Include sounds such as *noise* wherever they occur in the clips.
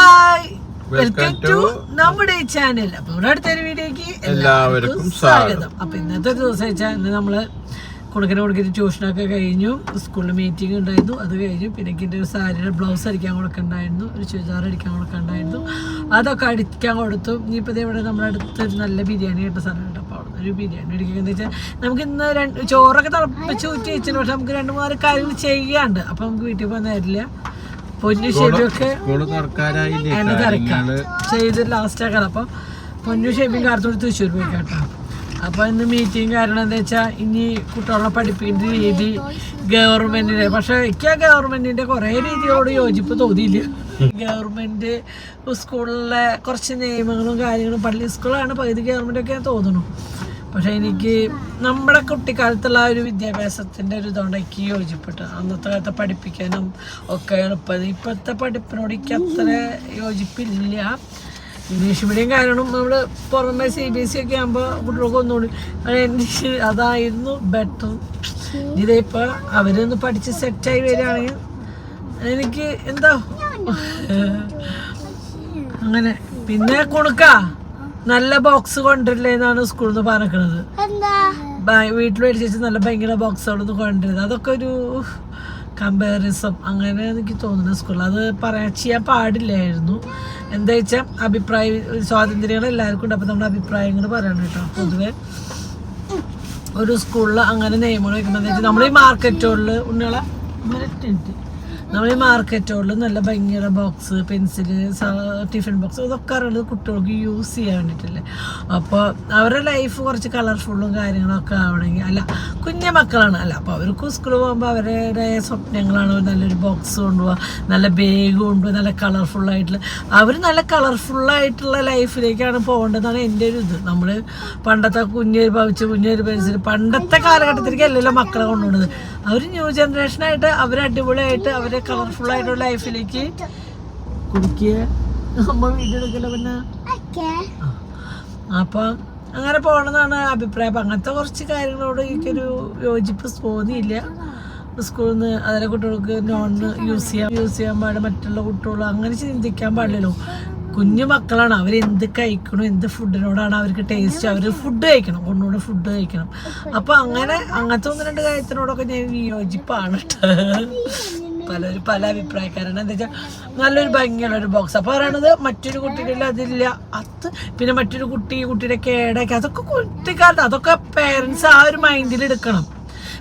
Hi welcome to നമ്മുടെ channel അപ്പൊ അടുത്തൊരു വീഡിയോക്ക് എല്ലാവർക്കും സ്വാഗതം. അപ്പൊ ഇന്നത്തെ ദിവസം വെച്ചാൽ ഇന്ന് നമ്മൾ കൊടുക്കുന്ന കൊടുക്കുന്ന ട്യൂഷനൊക്കെ കഴിഞ്ഞു. സ്കൂളിൽ മീറ്റിംഗ് ഉണ്ടായിരുന്നു. അത് കഴിഞ്ഞു. പിന്നെ എനിക്ക് ഒരു സാരിയുടെ ബ്ലൗസ് അടിക്കാൻ കൊടുക്കണ്ടായിരുന്നു. ഒരു ചുരിദാർ അടിക്കാൻ കൊടുക്കണ്ടായിരുന്നു. അതൊക്കെ അടിക്കാൻ കൊടുത്തു. ഇനിയിപ്പോൾ ഇവിടെ നമ്മുടെ അടുത്ത് നല്ല ബിരിയാണി കിട്ടുന്ന സ്ഥലമുണ്ട് അപ്പോൾ അവിടെ ഒരു ബിരിയാണി അടിക്കുന്നത് വെച്ചാൽ നമുക്ക് ഇന്ന് രണ്ട് ചോറൊക്കെ തിളപ്പിച്ച് ഊറ്റി വെച്ചിട്ട് പക്ഷെ നമുക്ക് രണ്ട് മൂന്ന് കാര്യങ്ങൾ ചെയ്യാണ്ട് അപ്പോൾ നമുക്ക് വീട്ടിൽ പോകാൻ നേരില്ല പൊന്നു ഷെബിയൊക്കെ സ്കൂൾ തുറക്കാറായില്ലേ അതിന്റെ തിരക്കാ കാര്യങ്ങൾ ചെയ്ത് ലാസ്റ്റ് ആക്കാൻ അപ്പം പൊന്നു ഷേപ്പിങ് കാർത്തോട് തൃശ്ശൂർ പോയി കേട്ടോ. അപ്പോൾ ഇന്ന് മീറ്റിംഗ് കാരണം എന്താ വെച്ചാൽ ഇനി കുട്ടികളെ പഠിപ്പിക്കുന്ന രീതി ഗവൺമെന്റിന്റെ പക്ഷെ എനിക്ക് ആ ഗവൺമെന്റിന്റെ കുറേ രീതിയോട് യോജിപ്പ് തോന്നിയില്ല. ഗവൺമെന്റ് സ്കൂളിലെ കുറച്ച് നിയമങ്ങളും കാര്യങ്ങളും പള്ളി സ്കൂളാണ്. പകുതി ഗവൺമെന്റ് ഒക്കെ തോന്നുന്നു. പക്ഷെ എനിക്ക് നമ്മുടെ കുട്ടിക്കാലത്തുള്ള ആ ഒരു വിദ്യാഭ്യാസത്തിന്റെ ഒരു ഇതുകൊണ്ട് എനിക്ക് യോജിപ്പെട്ട്. അന്നത്തെ കാലത്തെ പഠിപ്പിക്കാനും ഒക്കെ എളുപ്പം ഇപ്പോഴത്തെ പഠിപ്പിനോട് എനിക്ക് അത്ര യോജിപ്പില്ല. ഇംഗ്ലീഷ് മീഡിയം കാരണം നമ്മൾ പുറമെ സി ബി എസ് സി ഒക്കെ ആകുമ്പോൾ കുട്ടികൾക്ക് ഒന്നുകൂടി എനിക്ക് അതായിരുന്നു ബെറ്റർ ഇതിപ്പോൾ അവരൊന്ന് പഠിച്ച് സെറ്റായി വരികയാണെങ്കിൽ എനിക്ക് എന്താ? *laughs* അങ്ങനെ. പിന്നെ കൊടുക്ക. നല്ല ബോക്സ് കൊണ്ടിരില്ലേ എന്നാണ് സ്കൂളിൽ നിന്ന് പറഞ്ഞത് വീട്ടിൽ മേടിച്ചു നല്ല ഭയങ്കര ബോക്സുകളൊന്നും കൊണ്ടുവരുന്നത്. അതൊക്കെ ഒരു കമ്പാരിസം അങ്ങനെ എനിക്ക് തോന്നുന്നു സ്കൂളിൽ അത് പറയാൻ ചെയ്യാൻ പാടില്ലായിരുന്നു. എന്താ വെച്ചാൽ അഭിപ്രായ സ്വാതന്ത്ര്യങ്ങൾ എല്ലാവർക്കും ഉണ്ട്. അപ്പം നമ്മുടെ അഭിപ്രായങ്ങൾ പറയണം കേട്ടോ. പൊതുവെ ഒരു സ്കൂളിൽ അങ്ങനെ നിയമങ്ങൾ വെക്കുമ്പോൾ വെച്ചാൽ നമ്മൾ ഈ മാർക്കറ്റുകളിൽ ഉണ്ണികളെ നമ്മൾ ഈ മാർക്കറ്റുകളിൽ നല്ല ഭംഗിയുള്ള ബോക്സ് പെൻസിൽ ടിഫിൻ ബോക്സ് ഇതൊക്കെ അറിയുന്നത് കുട്ടികൾക്ക് യൂസ് ചെയ്യാൻ വേണ്ടിയിട്ടല്ലേ? അപ്പോൾ അവരുടെ ലൈഫ് കുറച്ച് കളർഫുള്ളും കാര്യങ്ങളൊക്കെ ആവണമെങ്കിൽ അല്ല കുഞ്ഞു മക്കളാണ് അല്ല അപ്പോൾ അവർക്ക് സ്കൂളിൽ പോകുമ്പോൾ അവരുടെ സ്വപ്നങ്ങളാണ് നല്ലൊരു ബോക്സ് കൊണ്ടുപോകുക നല്ല ബാഗ് കൊണ്ടുപോകുക നല്ല കളർഫുള്ളായിട്ടുള്ള അവർ നല്ല കളർഫുള്ളായിട്ടുള്ള ലൈഫിലേക്കാണ് പോകേണ്ടതെന്നാണ് എന്റെ ഒരു ഇത്. നമ്മൾ പണ്ടത്തെ കുഞ്ഞൊരു ഭവിച്ച് കുഞ്ഞൊരു പെൻസിൽ പണ്ടത്തെ കാലഘട്ടത്തിലേക്ക് അല്ലല്ലോ മക്കളെ കൊണ്ടുപോകുന്നത്. അവർ ന്യൂ ജനറേഷനായിട്ട് അവർ അടിപൊളിയായിട്ട് അവരെ കളർഫുൾ ആയിട്ടുള്ള ലൈഫിലേക്ക് കുടിക്കുക അമ്മ വീഡിയോ എടുക്കല പിന്നെ? അപ്പം അങ്ങനെ പോകണമെന്നാണ് അഭിപ്രായം. അപ്പം അങ്ങനത്തെ കുറച്ച് കാര്യങ്ങളോട് എനിക്കൊരു യോജിപ്പ് തോന്നിയില്ല സ്കൂളിൽ നിന്ന് അതിലെ കുട്ടികൾക്ക് നോൺ യൂസ് ചെയ്യാൻ യൂസ് ചെയ്യാൻ പാടില്ല. മറ്റുള്ള കുട്ടികൾ അങ്ങനെ ചിന്തിക്കാൻ പാടില്ലല്ലോ. കുഞ്ഞു മക്കളാണ്. അവർ എന്ത് കഴിക്കണം എന്ത് ഫുഡിനോടാണ് അവർക്ക് ടേസ്റ്റ് അവർ ഫുഡ് കഴിക്കണം. ഒന്നുകൂടെ ഫുഡ് കഴിക്കണം. അപ്പോൾ അങ്ങനെ അങ്ങനത്തെ ഒന്ന് രണ്ട് കാര്യത്തിനോടൊക്കെ ഞാൻ വിയോജിപ്പാണ് പലരും പല അഭിപ്രായക്കാരാണ്. എന്താ വെച്ചാൽ നല്ലൊരു ഭംഗിയുള്ള ഒരു ബോക്സ് അപ്പോൾ പറയണത് മറ്റൊരു കുട്ടിയുടെ അതില്ല. അത് പിന്നെ മറ്റൊരു കുട്ടി കുട്ടിയുടെ കേടൊക്കെ അതൊക്കെ കുട്ടിക്കാലത്ത് അതൊക്കെ പേരൻസ് ആ ഒരു മൈൻഡിൽ എടുക്കണം.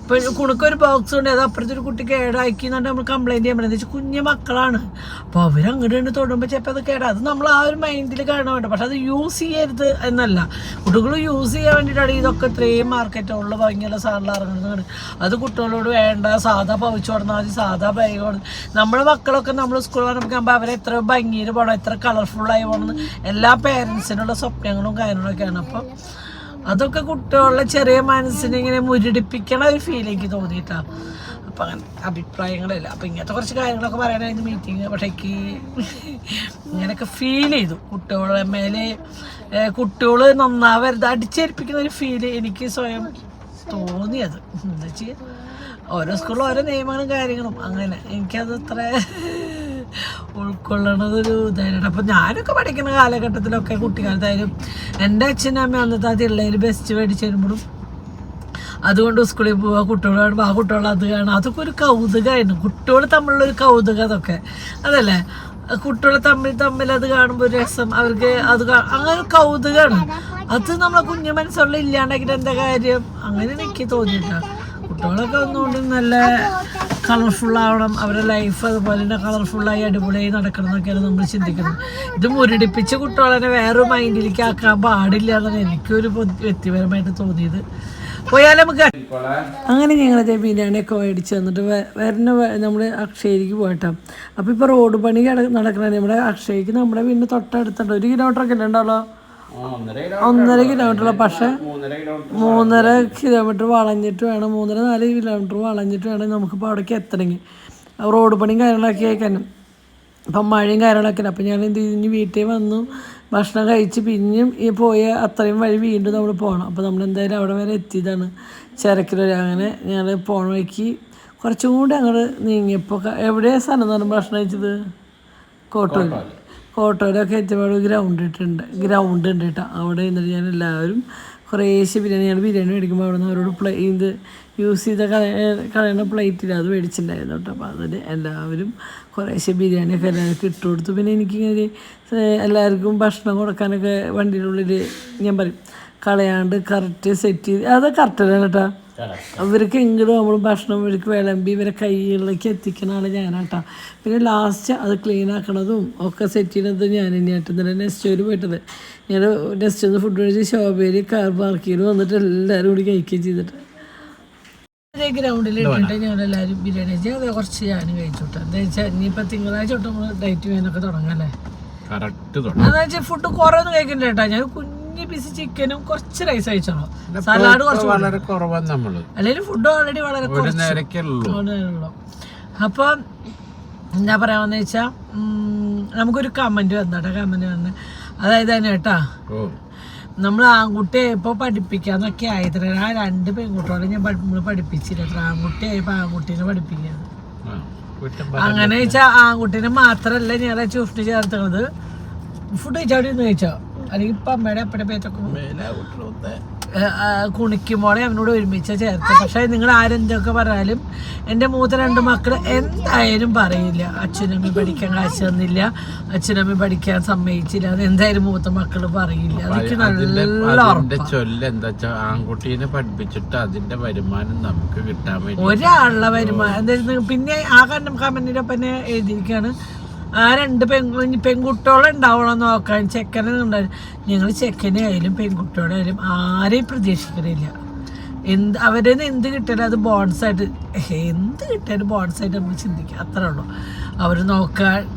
ഇപ്പൊ കുണുക്കൊരു ബോക്സ് ഉണ്ട് അത് അപ്പുറത്തെ ഒരു കുട്ടി കേടാക്കി എന്നിട്ട് നമ്മൾ കംപ്ലൈന്റ് ചെയ്യാൻ പറ്റുന്നത് വെച്ചാൽ കുഞ്ഞു മക്കളാണ്. അപ്പോൾ അവർ അങ്ങോട്ട് കണ്ട് തൊടുമ്പോൾ ചിലപ്പോൾ അത് കേടാ അത് നമ്മൾ ആ ഒരു മൈൻഡിൽ കാണാൻ പക്ഷെ അത് യൂസ് ചെയ്യരുത് എന്നല്ല. കുട്ടികൾ യൂസ് ചെയ്യാൻ വേണ്ടിയിട്ടാണ് ഇതൊക്കെ ഇത്രയും മാർക്കറ്റുകളിൽ ഭംഗിയുള്ള സാധനങ്ങൾ ഇറങ്ങുന്നത്. അത് കുട്ടികളോട് വേണ്ട. സാധാ പവിച്ചു കൊടുത്താൽ മതി സാധാ ബൈ കൊടുത്ത് നമ്മുടെ മക്കളൊക്കെ നമ്മൾ സ്കൂളിൽ പറഞ്ഞപ്പോൾ അവരെ എത്ര ഭംഗിയിൽ പോകണം എത്ര കളർഫുള്ളായി പോകണം എല്ലാ പേരൻസിനുള്ള സ്വപ്നങ്ങളും കാര്യങ്ങളൊക്കെയാണ്. അപ്പം അതൊക്കെ കുട്ടികളുടെ ചെറിയ മനസ്സിനെ ഇങ്ങനെ മുരടിപ്പിക്കണ ഒരു ഫീലേക്ക് തോന്നിയിട്ടാ. അപ്പം അങ്ങനെ അഭിപ്രായങ്ങളില്ല. അപ്പം ഇങ്ങനത്തെ കുറച്ച് കാര്യങ്ങളൊക്കെ പറയാനായിരുന്നു മീറ്റിംഗ് പക്ഷേ എനിക്ക് ഇങ്ങനെയൊക്കെ ഫീൽ ചെയ്തു. കുട്ടികളുടെ മേലെ കുട്ടികൾ നന്നാവരുത് അടിച്ചേൽപ്പിക്കുന്ന ഒരു ഫീൽ എനിക്ക് സ്വയം തോന്നിയത്. എന്താ വെച്ചാൽ ഓരോ സ്കൂളിലും ഓരോ നിയമങ്ങളും കാര്യങ്ങളും. അങ്ങനെ എനിക്കത് അത്ര ഉൾക്കൊള്ളണത് ഒരു ഇതായിരുന്നു. അപ്പം ഞാനൊക്കെ പഠിക്കുന്ന കാലഘട്ടത്തിലൊക്കെ കുട്ടിക്കാലത്തായാലും എന്റെ അച്ഛനും അമ്മ അന്നത്തെ തിള്ളയിൽ ബെസ്റ്റ് മേടിച്ച് വരുമ്പോഴും അതുകൊണ്ട് സ്കൂളിൽ പോവുക കുട്ടികളോട് ആ കുട്ടികൾ അത് കാണുക അതൊക്കെ ഒരു കൗതുകമായിരുന്നു കുട്ടികൾ തമ്മിലുള്ളൊരു കൗതുകം അതൊക്കെ. അതല്ലേ? കുട്ടികൾ തമ്മിൽ തമ്മിൽ അത് കാണുമ്പോൾ ഒരു രസം. അവർക്ക് അത് അങ്ങനെ കൗതുകമാണ് അത് നമ്മളെ കുഞ്ഞു മനസ്സുള്ള ഇല്ലാണ്ടാക്കിയിട്ട് എന്താ കാര്യം? അങ്ങനെ എനിക്ക് തോന്നിയിട്ടാണ് കുട്ടികളൊക്കെ ഒന്നുകൊണ്ട് നല്ല കളർഫുൾ ആവണം. അവരുടെ ലൈഫ് അതുപോലെ തന്നെ കളർഫുള്ളായി അടിപൊളിയായി നടക്കണം എന്നൊക്കെയാണ് നമ്മൾ ചിന്തിക്കുന്നത്. ഇത് മുരടിപ്പിച്ച കുട്ടികളെ വേറൊരു മൈൻഡിലേക്ക് ആക്കാൻ പാടില്ല എന്നാണ് എനിക്കൊരു വ്യക്തിപരമായിട്ട് തോന്നിയത്. പോയാൽ നമുക്ക് അങ്ങനെ ഞങ്ങൾ ബിരിയാണിയൊക്കെ മേടിച്ച് തന്നിട്ട് വരുന്ന നമ്മൾ അക്ഷയയിലേക്ക് പോയിട്ടാ. അപ്പോൾ ഇപ്പോൾ റോഡ് പണി നടക്കണ നമ്മുടെ അക്ഷയക്ക് നമ്മുടെ വീടിന് തൊട്ടടുത്തുണ്ട്. ഒരു കിലോമീറ്റർ ഒക്കെ ഉണ്ടാവുമല്ലോ ഒന്നര കിലോമീറ്റർ പക്ഷേ മൂന്നര കിലോമീറ്റർ വളഞ്ഞിട്ട് വേണം മൂന്നര നാല് കിലോമീറ്റർ വളഞ്ഞിട്ട് വേണം നമുക്കിപ്പോൾ അവിടേക്ക് എത്തണമെങ്കിൽ റോഡ് പണിയും കാര്യങ്ങളൊക്കെ ആയിക്കാനും അപ്പം മഴയും കാര്യങ്ങളൊക്കെ അപ്പം ഞാൻ എന്ത് ചെയ്തു? ഇനി വീട്ടിൽ വന്നു ഭക്ഷണം കഴിച്ച് പിന്നെയും ഈ പോയ അത്രയും വഴി വീണ്ടും നമ്മൾ പോകണം അപ്പോൾ നമ്മൾ എന്തായാലും അവിടെ വരെ എത്തിയതാണ്. ചരക്കിലൊരു അങ്ങനെ ഞാൻ പോണ വഴിക്ക് കുറച്ചും കൂടി അങ്ങോട്ട് നീങ്ങിയപ്പോൾ എവിടെയാണ് സ്ഥലം എന്ന് പറഞ്ഞാൽ ഭക്ഷണം കഴിച്ചത്? കോട്ടൂർ ഓട്ടോയിലൊക്കെ എത്തിയപ്പോൾ ഗ്രൗണ്ട് ഇട്ടുണ്ട് ഗ്രൗണ്ട് ഉണ്ട് കേട്ടോ. അവിടെ നിന്നിട്ട് ഞാൻ എല്ലാവരും കുറേശ്ശെ ബിരിയാണി ഞങ്ങൾ ബിരിയാണി മേടിക്കുമ്പോൾ അവിടെ നിന്ന് അവരോട് പ്ലേ ഇത് യൂസ് ചെയ്ത കളയണ പ്ലേറ്റിൽ അത് മേടിച്ചിട്ടുണ്ടായിരുന്നു കേട്ടോ. അപ്പോൾ അതിൽ എല്ലാവരും കുറേശ്ശെ ബിരിയാണിയൊക്കെ എല്ലാവർക്കും ഇട്ട് കൊടുത്തു. പിന്നെ എനിക്കിങ്ങനെ എല്ലാവർക്കും ഭക്ഷണം കൊടുക്കാനൊക്കെ വണ്ടിയുടെ ഉള്ളിൽ ഞാൻ പറയും കളയാണ്ട് കറക്റ്റ് സെറ്റ് ചെയ്ത് അത് കറക്റ്റ് തന്നെ കേട്ടോ. അവർക്ക് എങ്കിലും നമ്മൾ ഭക്ഷണം ഇവർക്ക് വിളമ്പി ഇവരെ കൈകളിലേക്ക് എത്തിക്കുന്ന ആൾ ഞാനാട്ടാ. പിന്നെ ലാസ്റ്റ് അത് ക്ലീൻ ആക്കണതും ഒക്കെ സെറ്റ് ചെയ്യുന്നതും ഞാൻ തന്നെയായിട്ട് ഇന്നലെ നെസ്റ്റോയിൽ പോയിട്ടത്. ഞാൻ നെസ്റ്റ് ഒന്ന് ഫുഡ് കഴിച്ച് ശോഭയിൽ കാർ പാർക്ക് ചെയ്ത് വന്നിട്ട് എല്ലാവരും കൂടി കഴിക്കുകയും ചെയ്തിട്ട്. ഗ്രൗണ്ടിൽ ഇട്ടിട്ട് ഞങ്ങൾ എല്ലാവരും ബിരിയാണി കഴിച്ചു അത് കുറച്ച് ഞാൻ കഴിച്ചു കേട്ടോ എന്താ വെച്ചാൽ ഇനിയിപ്പോൾ തിങ്കളാഴ്ച തൊട്ട് നമ്മൾ ഡയറ്റ് ചെയ്യാനൊക്കെ തുടങ്ങല്ലേ? എന്താ വെച്ചാൽ ഫുഡ് കുറേ ഒന്നും കഴിക്കണ്ട കേട്ടോ. ഞാൻ കുഞ്ഞ് പീസ് ചിക്കനും കുറച്ച് റൈസ് കഴിച്ചോളൂ. സലാഡ് കുറച്ച് വളരെ കുറവാണ് നമ്മൾ. അല്ലെങ്കിൽ ഫുഡ് ഓൾറെഡി വളരെ ഒരു അപ്പൊ എന്താ പറയാമെന്ന് വെച്ചാൽ നമുക്കൊരു കമന്റ് വന്നോട്ടെ കമന്റ് വന്ന്. അതായത് തന്നെ കേട്ടാ നമ്മൾ ആൺകുട്ടിയെ ഇപ്പോൾ പഠിപ്പിക്കാന്നൊക്കെ ആയത്ര ആ രണ്ട് പെൺകുട്ടികളെ ഞാൻ നമ്മൾ പഠിപ്പിച്ചില്ല. ആൺകുട്ടിയെ ആൺകുട്ടിയായപ്പോൾ ആൺകുട്ടീനെ പഠിപ്പിക്കുകയാണ് അങ്ങനെ വെച്ചാൽ ആൺകുട്ടീനെ മാത്രമല്ല ഞാൻ ചൂഷ്ണി ചേർത്തത് ഫുഡ് കഴിച്ചാൽ അവിടെ നിന്ന് കഴിച്ചോ? അല്ലെങ്കിൽ ഇപ്പൊ അമ്മയുടെ അപ്പയുടെ പേറ്റൊക്കെ കുണിക്കുമ്പോളെ അവനോട് ഒരുമിച്ച് ചേർത്ത്. പക്ഷെ നിങ്ങൾ ആരെന്തൊക്കെ പറഞ്ഞാലും എന്റെ മൂത്ത രണ്ട് മക്കൾ എന്തായാലും പറയില്ല. അച്ഛനമ്മ പഠിക്കാൻ കാശ് തന്നില്ല. അച്ഛനമ്മ പഠിക്കാൻ സമ്മതിച്ചില്ല. അത് എന്തായാലും മൂത്ത മക്കൾ പറയില്ല. അതൊക്കെ നല്ല ചൊല്ല എന്താ ആൺകുട്ടീനെ പഠിപ്പിച്ചിട്ട് അതിന്റെ വരുമാനം നമുക്ക് കിട്ടാൻ വേണ്ടി ഒരാളുടെ വരുമാനം. എന്തായാലും പിന്നെ ആ കാരണം കമന്റിന്റെ ഒപ്പം എഴുതിയിരിക്കുകയാണ് ആ രണ്ട് പെങ്കു പെൺകുട്ടികളെ ഉണ്ടാവണം നോക്കാൻ ചെക്കനെ ഉണ്ടായിരുന്നു ഞങ്ങൾ ചെക്കനെ ആയാലും പെൺകുട്ടികളെ ആയാലും ആരെയും പ്രതീക്ഷിക്കണില്ല. എന്ത് അവരെ എന്ത് കിട്ടിയാലും അത് ബോൺസ് ആയിട്ട് എന്ത് കിട്ടിയാലും ബോൺസ് ആയിട്ട് നമ്മൾ ചിന്തിക്കാം. അത്രേ ഉള്ളൂ. അവർ നോക്കാൻ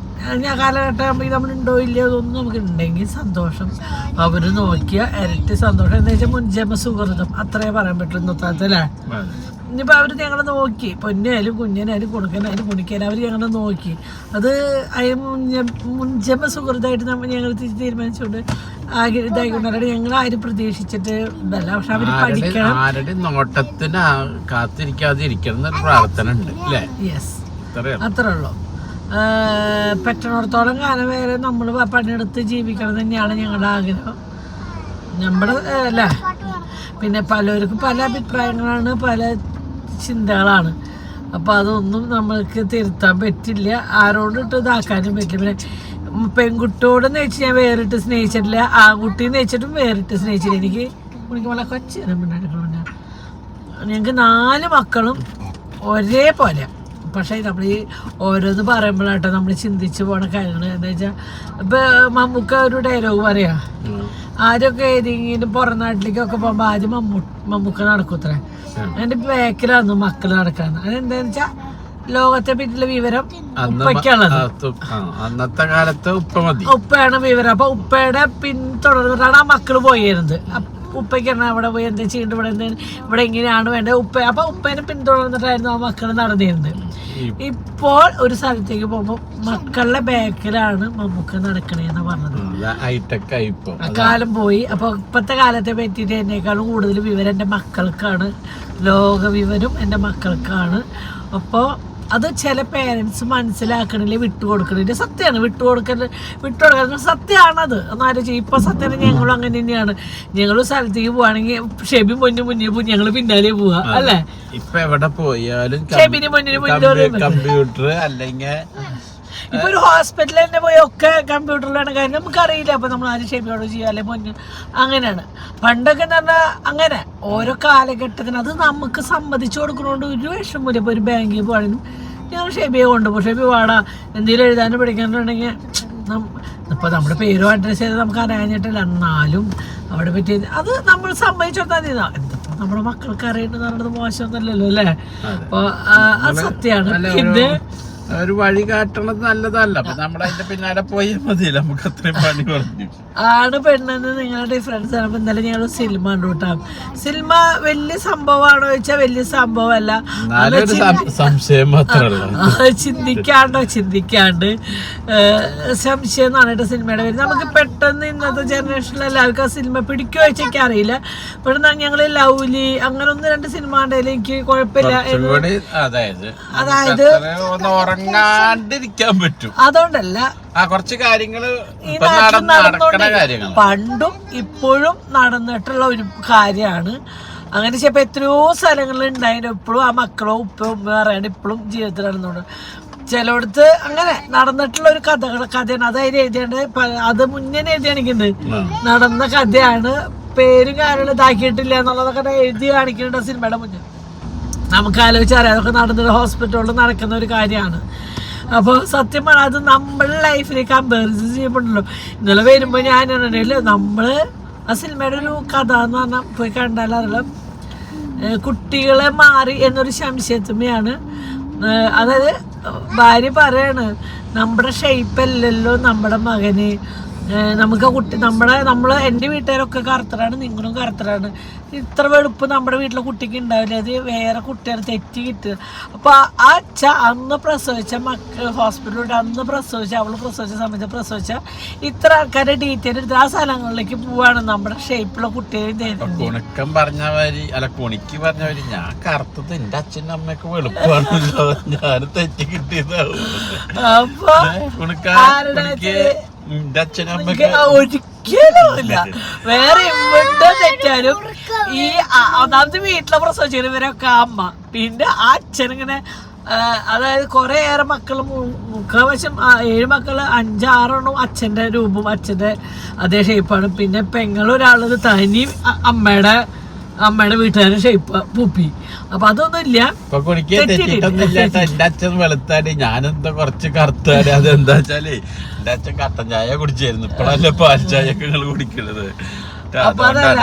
ഞാൻ കാലഘട്ടം നമ്മളുണ്ടോ ഇല്ലയോ അതൊന്നും നമുക്ക് ഉണ്ടെങ്കിൽ സന്തോഷം. അവർ നോക്കിയ ഇരട്ടി സന്തോഷം. എന്താ വെച്ചാൽ മുൻജന്മ സുഹൃതം. അത്രേ പറയാൻ പറ്റുള്ളൂ ഇന്നത്തെ അല്ലേ. ഇനിയിപ്പോൾ അവർ ഞങ്ങളെ നോക്കി. പൊന്നായാലും കുഞ്ഞനായാലും കുണുക്കനായാലും കുണിക്കാനും അവർ ഞങ്ങളെ നോക്കി. അത് അതിന് മുൻജ മുൻജന്മ സുഹൃത്തായിട്ട് നമ്മൾ ഞങ്ങൾ തിരിച്ച് തീരുമാനിച്ചുകൊണ്ട് ആകെ ഇതായിക്കൊണ്ടാണ് ഞങ്ങൾ ആരും പ്രതീക്ഷിച്ചിട്ട് ഇതല്ല. പക്ഷെ അവർ പഠിക്കണം. ആരുടെ നോട്ടത്തിന് കാത്തിരിക്കാതെ ഇരിക്കണം പ്രാർത്ഥന ഉണ്ട് അല്ലേ? യെസ് അത്രേ ഉള്ളൂ ആഹ് പറ്റണോടത്തോളം കാലം വരെ നമ്മൾ പണിയെടുത്ത് ജീവിക്കണം തന്നെയാണ് ഞങ്ങളുടെ ആഗ്രഹം. നമ്മുടെ അല്ലേ പിന്നെ പലർക്കും പല അഭിപ്രായങ്ങളാണ് പല ചിന്തകളാണ്. അപ്പോൾ അതൊന്നും നമ്മൾക്ക് തിരുത്താൻ പറ്റില്ല. ആരോടിട്ട് ഇതാക്കാനും പറ്റില്ല. പിന്നെ പെൺകുട്ടിയോടെന്ന് പെൺകുട്ടിയോട് വെച്ച് ഞാൻ വേറിട്ട് സ്നേഹിച്ചിട്ടില്ല. ആൺകുട്ടിയെ വെച്ചിട്ടും വേറിട്ട് സ്നേഹിച്ചില്ല. എനിക്ക് വളരെ കൊച്ചു പിന്നെ ഞങ്ങൾക്ക് നാല് മക്കളും ഒരേപോലെ. പക്ഷേ നമ്മൾ ഈ ഓരോന്ന് പറയുമ്പോഴാട്ടോ നമ്മൾ ചിന്തിച്ച് പോണ കാര്യങ്ങൾ എന്താ വെച്ചാൽ ഇപ്പം മമ്മൂക്ക ഒരു ഡയലോഗ് പറയാ. ആദ്യമൊക്കെ ഏതെങ്കിലും പുറം നാട്ടിലേക്കൊക്കെ പോകുമ്പോൾ ആദ്യം മമ്മൂ മമ്മൂക്ക നടക്കൂത്രേ. എന്റെ ബാക്കിലായിരുന്നു മക്കൾ നടക്കാന്ന് അതെന്താന്ന് വെച്ചാ ലോകത്തെ പറ്റിയുള്ള വിവരം അന്നത്തെ കാലത്ത് ഉപ്പ മതി. ഉപ്പയാണ് വിവരം. അപ്പൊ ഉപ്പയുടെ പിന്തുടർന്നിട്ടാണ് ആ മക്കൾ പോയിരുന്നത്. ഉപ്പയ്ക്കാണ് അവിടെ പോയി എന്താ ചെയ്യേണ്ടത് ഇവിടെ എന്താ ഇവിടെ എങ്ങനെയാണ് വേണ്ടത്? ഉപ്പ അപ്പൊ ഉപ്പേനെ പിന്തുടർന്നിട്ടായിരുന്നു ആ മക്കൾ നടന്നിരുന്നത്. ഇപ്പോൾ ഒരു സ്ഥലത്തേക്ക് പോകുമ്പോൾ മക്കളുടെ ബാക്കിലാണ് മമ്മൂക്ക നടക്കണേന്ന് പറഞ്ഞത്. ഇപ്പൊ കാലം പോയി. അപ്പൊ ഇപ്പത്തെ കാലത്തെ പറ്റിയിട്ട് എന്നെക്കാളും കൂടുതൽ വിവരം എന്റെ മക്കൾക്കാണ്. ലോക വിവരം എന്റെ മക്കൾക്കാണ്. അപ്പോൾ അത് ചില പേരൻസ് മനസ്സിലാക്കണില്ല വിട്ടുകൊടുക്കണില്ല? സത്യമാണ്. വിട്ടുകൊടുക്കൽ വിട്ടുകൊടുക്കൽ സത്യമാണത്. എന്നാലും ഇപ്പൊ സത്യം ഞങ്ങളും അങ്ങനെ തന്നെയാണ്. ഞങ്ങൾ സ്ഥലത്തേക്ക് പോവാണെങ്കിൽ ഷെബി മുന്നിൽ മുന്നിൽ പോകും ഞങ്ങൾ പിന്നാലെ പോവാ. അല്ലേ? ഇപ്പൊ എവിടെ പോയാലും ഷെബിന് മുന്നിൽ മുന്നിൽ കമ്പ്യൂട്ടർ അല്ലെങ്കിൽ ഇപ്പൊ ഒരു ഹോസ്പിറ്റലിൽ തന്നെ പോയി ഒക്കെ കമ്പ്യൂട്ടറിലാണ് കാര്യം. നമുക്കറിയില്ല. അപ്പൊ നമ്മൾ ആദ്യം ഷെബിയോട് ചെയ്യുക അല്ലെ മുന്നിൽ അങ്ങനെയാണ്. പണ്ടൊക്കെ എന്ന് പറഞ്ഞാൽ അങ്ങനെ. ഓരോ കാലഘട്ടത്തിന് അത് നമുക്ക് സമ്മതിച്ചു കൊടുക്കണോണ്ട് ഒരു വിഷം വിഷമമില്ല ഇപ്പൊ ഒരു ബാങ്കിൽ പോകണം ഞങ്ങൾ ഷെബിയെ കൊണ്ടുപോകും. ഷെബി വാടാ. എന്തെങ്കിലും എഴുതാനും പഠിക്കാനുണ്ടെങ്കിൽ ഇപ്പൊ നമ്മുടെ പേരും അഡ്രസ്സ് ചെയ്ത് നമുക്ക് അറിയാഞ്ഞിട്ടില്ല. എന്നാലും അവിടെ പറ്റി അത് നമ്മൾ സമ്മതിച്ചു മതി. എന്തിപ്പോ നമ്മുടെ മക്കൾക്ക് അറിയേണ്ടത് പറയുന്നത് മോശമൊന്നുമല്ലല്ലോ അല്ലേ? അപ്പൊ അത് സത്യമാണ്. പിന്നെ ഒരു വഴി കാട്ടണത് നല്ലതല്ല. അപ്പൊ നമ്മളതിന്റെ പിന്നാലെ പോയി മതി നമുക്ക് അത്രയും പണി പറഞ്ഞു ആണ് പെണ്ണെന്ന് നിങ്ങളുടെ ഡിഫറൻസ് ആണ്. ഇന്നലെ ഞങ്ങൾ സിനിമ കണ്ടു കേട്ടോ സിനിമ വലിയ സംഭവമാണോ ചോദിച്ചാൽ വലിയ സംഭവമല്ല. സംശയം മാത്രമല്ല ചിന്തിക്കാണ്ട് ചിന്തിക്കാണ്ടോ. സംശയം എന്നാണ് കേട്ടോ സിനിമയുടെ പേര്. നമുക്ക് പെട്ടെന്ന് ഇന്നത്തെ ജനറേഷനിൽ എല്ലാവർക്കും ആ സിനിമ പിടിക്കുമോ വെച്ചൊക്കെ അറിയില്ല. ഇവിടെ ഞങ്ങൾ ലൗലി അങ്ങനെ ഒന്ന് രണ്ട് സിനിമ കണ്ടതിൽ എനിക്ക് കുഴപ്പമില്ല അതായത് അതായത് ഉറങ്ങാണ്ടിരിക്കാൻ പറ്റും. അതുകൊണ്ടല്ല ആ കുറച്ച് ഈ നാട്ടിൽ നടക്കണ കാര്യങ്ങൾ പണ്ടും ഇപ്പോഴും നടന്നിട്ടുള്ള ഒരു കാര്യമാണ്. അങ്ങനെ ചിലപ്പോ എത്രയോ സ്ഥലങ്ങളിൽ ഉണ്ടായിരുന്നു. എപ്പോഴും ആ മക്കളോ ഉപ്പയോ ഉമ്മ പറയാണ്ട് ഇപ്പോഴും ജീവിതത്തിൽ നടന്നുകൊണ്ട് ചിലയിടത്ത് അങ്ങനെ നടന്നിട്ടുള്ള ഒരു കഥകൾ കഥയാണ്. അതായത് എഴുതിയാണ് അത് മുന്നേ എഴുതിയാണിക്കുന്നത് നടന്ന കഥയാണ്. പേരും കാര്യങ്ങളും ഇതാക്കിയിട്ടില്ല എന്നുള്ളതൊക്കെ എഴുതി കാണിക്കുന്നുണ്ട് ആ സിനിമയുടെ മുന്നിൽ. നമുക്ക് ആലോചിച്ചറിയാം അതൊക്കെ നടന്നൊരു ഹോസ്പിറ്റലിൽ നടക്കുന്ന ഒരു കാര്യമാണ്. അപ്പോൾ സത്യം പറഞ്ഞാൽ അത് നമ്മുടെ ലൈഫിൽ കമ്പാരിസൺ ചെയ്യുമ്പോഴല്ലോ ഇന്നലെ വരുമ്പോൾ ഞാൻ പറഞ്ഞില്ലേ നമ്മൾ ആ സിനിമയുടെ ഒരു കഥ എന്ന് പറഞ്ഞാൽ പോയി കണ്ടാൽ അറിയാം കുട്ടികളെ മാറി എന്നൊരു സംശയത്തുമ്മയാണ് അതായത് ഭാര്യ പറയാണ് നമ്മുടെ ഷെയ്പ്പല്ലല്ലോ നമ്മുടെ മകന്. നമുക്ക് കുട്ടി നമ്മുടെ നമ്മൾ എന്റെ വീട്ടുകാരൊക്കെ കറുത്തരാണ് നിങ്ങളും കറുത്തരാണ്. ഇത്ര വെളുപ്പ് നമ്മുടെ വീട്ടിലെ കുട്ടിക്ക് ഉണ്ടാവില്ല അത് വേറെ കുട്ടികൾ തെറ്റി കിട്ടുക. അപ്പോൾ ആ ച അന്ന് പ്രസവിച്ച മക്കൾ ഹോസ്പിറ്റലിൽ അന്ന് പ്രസവിച്ച അവൾ പ്രസവിച്ച സമയത്ത് പ്രസവിച്ച ഇത്ര ആൾക്കാരെ ഡീറ്റെയിൽ എടുത്ത് ആ സ്ഥലങ്ങളിലേക്ക് പോവാണ് നമ്മുടെ ഷേപ്പുള്ള കുട്ടികളെ കുണുക്കം പറഞ്ഞവരി അല്ല കുണിക്ക് പറഞ്ഞവര് ഞാൻ കറുത്തത് എന്റെ അച്ഛനും അമ്മയൊക്കെ വെളുപ്പാണല്ലോ. ഞാൻ തെറ്റി കിട്ടിയതാവും. അപ്പൊ കുണുക്ക ആരുടെ കുണിക്ക് എന്റെ അച്ഛനും ഒരിക്കലുമില്ല വേറെ എവിടെ തെറ്റാലും ഈ ഒന്നാമത് വീട്ടിലെ പ്രസവിച്ചവര് ഇവരൊക്കെ അമ്മ. പിന്നെ ആ അച്ഛനിങ്ങനെ അതായത് കുറെ ഏറെ മക്കൾ മുഖവശം ഏഴ് മക്കൾ അഞ്ചാറെണ്ണം അച്ഛന്റെ രൂപം അച്ഛന്റെ അതേ ഷേപ്പാണ് പിന്നെ പെങ്ങളൊരാളത് തനി അമ്മയുടെ അമ്മയുടെ വീട്ടുകാരുടെ ഷേപ്പ് പൂപ്പി. അപ്പൊ അതൊന്നുമില്ല. അച്ഛൻ വെളുത്താൽ ഞാനെന്താ കുറച്ച് കറുത്താൽ? അതെന്താ വെച്ചാൽ എന്റെ അച്ഛൻ കട്ടൻ ചായ കുടിച്ചായിരുന്നു. ഇപ്പഴല്ല പാൽ ചായ നിങ്ങൾ കുടിക്കണത്. അപ്പൊ അതല്ല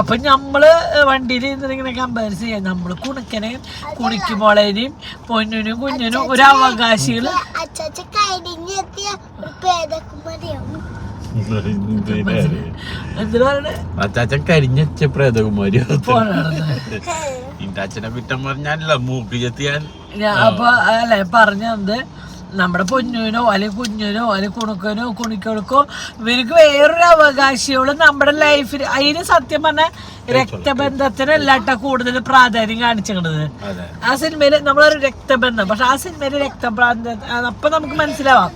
അപ്പൊ നമ്മൾ വണ്ടിയിൽ ഇങ്ങനെ കമ്പയർ ചെയ്യാം. നമ്മൾ കുണക്കനെ കുണിക്കുമോളേനെയും പൊന്നിനും കുഞ്ഞിനും ഒരു അവകാശികൾ കഴിഞ്ഞെത്തിയ അച്ചാച്ചൻ കരിഞ്ഞച്ച പ്രേതകുമാരി എന്റെ അച്ഛനെ കുറ്റം പറഞ്ഞാലല്ല മൂക്ക് ചെത്തിയാൻ അപ്പൊ അല്ലെ പറഞ്ഞത് നമ്മുടെ പൊന്നുവിനോ അല്ലെങ്കിൽ കുഞ്ഞിനോ അല്ലെങ്കിൽ കുണുക്കനോ കുണിക്കോൾക്കോ ഇവർക്ക് വേറൊരു അവകാശികളും നമ്മുടെ ലൈഫിൽ അതിന് സത്യം പറഞ്ഞ രക്തബന്ധത്തിനല്ലാട്ട കൂടുതൽ പ്രാധാന്യം കാണിച്ചിട്ടുള്ളത് ആ സിനിമയിൽ നമ്മളൊരു രക്തബന്ധം. പക്ഷെ ആ സിനിമയിൽ രക്തബന്ധ അപ്പൊ നമുക്ക് മനസ്സിലാവാം.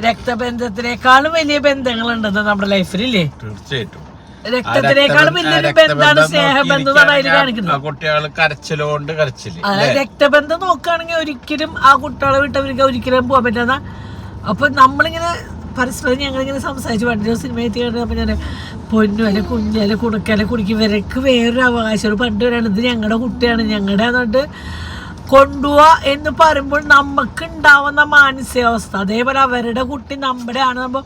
രക്തബന്ധത്തിനേക്കാളും വലിയ ബന്ധങ്ങളുണ്ടെന്ന് നമ്മുടെ ലൈഫിലില്ലേ? തീർച്ചയായിട്ടും. രക്തത്തിനേക്കാളും വലിയൊരു ബന്ധമാണ് സ്നേഹബന്ധം എന്നാണ് അതിൽ കാണിക്കുന്നത് കുട്ടികൾ കരച്ചിലുകൊണ്ട് കരച്ചിൽ രക്തബന്ധം നോക്കുകയാണെങ്കിൽ ഒരിക്കലും ആ കുട്ടികളെ വിട്ടവർക്ക് ഒരിക്കലും പോകാൻ പറ്റാത്ത അപ്പൊ നമ്മളിങ്ങനെ പരസ്പരം ഞങ്ങളിങ്ങനെ സംസാരിച്ച് പണ്ട് സിനിമ എത്തിയപ്പോൾ ഞാൻ പൊന്നു അല്ലെ കുഞ്ഞല്ലെ കുണക്കല്ലെ കുടിക്കും ഇവരൊക്കെ വേറൊരു അവകാശം പണ്ട് വരാണ് ഇത് ഞങ്ങളുടെ കുട്ടിയാണ് ഞങ്ങളുടെ എന്നിട്ട് കൊണ്ടുപോവാ എന്ന് പറയുമ്പോൾ നമുക്ക് ഉണ്ടാവുന്ന മാനസികാവസ്ഥ. അതേപോലെ അവരുടെ കുട്ടി നമ്മുടെ ആണ് നമ്മൾ